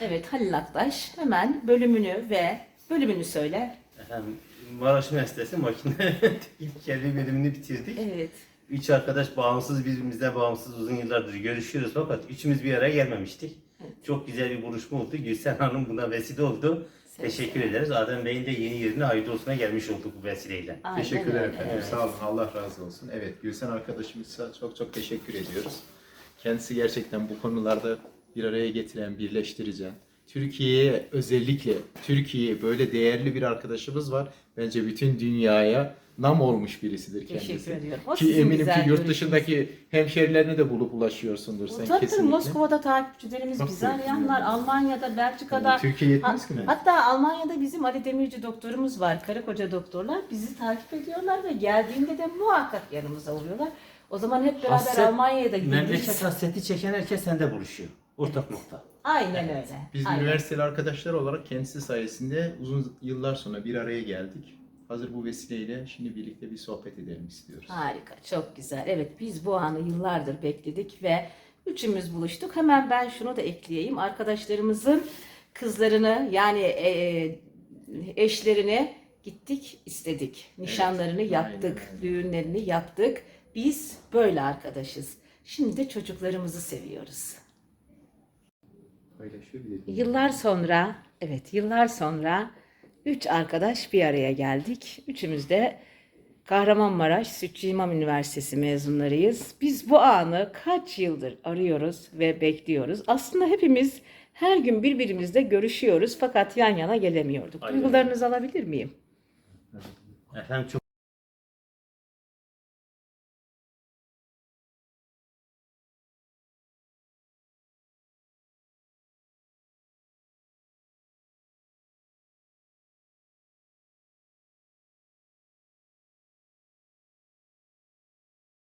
Evet Halil Aktaş hemen bölümünü ve bölümünü söyle. Efendim, Maraş Üniversitesi makine ilk kendi bölümünü bitirdik. Evet. Üç arkadaş bağımsız birbirimizden bağımsız uzun yıllardır görüşüyoruz fakat üçümüz bir araya gelmemiştik. Çok güzel bir buluşma oldu. Gülsen Hanım buna vesile oldu. Teşekkür ederiz. Adem Bey'in de yeni yerine hayırlı olsuna gelmiş olduk bu vesileyle. Aynen Teşekkürler öyle, efendim. evet. Sağ olun. Allah razı olsun. Evet, Gülsen arkadaşımıza çok çok teşekkür ediyoruz. Kendisi gerçekten bu konularda bir araya getiren, birleştirici. Türkiye'ye özellikle Türkiye'ye böyle değerli bir arkadaşımız var. Bence bütün dünyaya nam olmuş birisidir kendisi. Teşekkür ediyorum. O Ki eminim ki yurt dışındaki hemşerilerini de bulup ulaşıyorsundur sen Tabii kesinlikle. Moskova'da takipçilerimiz arayanlar, Almanya'da, Belçika'da. Yani Türkiye yetmez Ha- ki mi? Hatta Almanya'da bizim Ali Demirci doktorumuz var, karı koca doktorlar. Bizi takip ediyorlar ve geldiğinde de muhakkak yanımıza oluyorlar. O zaman hep beraber Hasret, Almanya'ya da Memleket hasreti çeken herkes sende buluşuyor. Ortak nokta. Aynen öyle. Biz Aynen. üniversiteli arkadaşlar olarak kendisi sayesinde uzun yıllar sonra bir araya geldik. Hazır bu vesileyle şimdi birlikte bir sohbet edelim istiyoruz. Harika, çok güzel. Evet, biz bu anı yıllardır bekledik ve üçümüz buluştuk. Hemen ben şunu da ekleyeyim. Arkadaşlarımızın kızlarını yani e, eşlerini gittik, istedik. Nişanlarını aynen yaptık, öyle. düğünlerini yaptık. Biz böyle arkadaşız. Şimdi de çocuklarımızı seviyoruz. Paylaşıyor bir de. Yıllar sonra, evet yıllar sonra üç arkadaş bir araya geldik. Üçümüz de Kahramanmaraş Sütçü İmam Üniversitesi mezunlarıyız. Biz bu anı kaç yıldır arıyoruz ve bekliyoruz. Aslında hepimiz her gün birbirimizle görüşüyoruz fakat yan yana gelemiyorduk. Aynen. Duygularınızı alabilir miyim? Efendim çok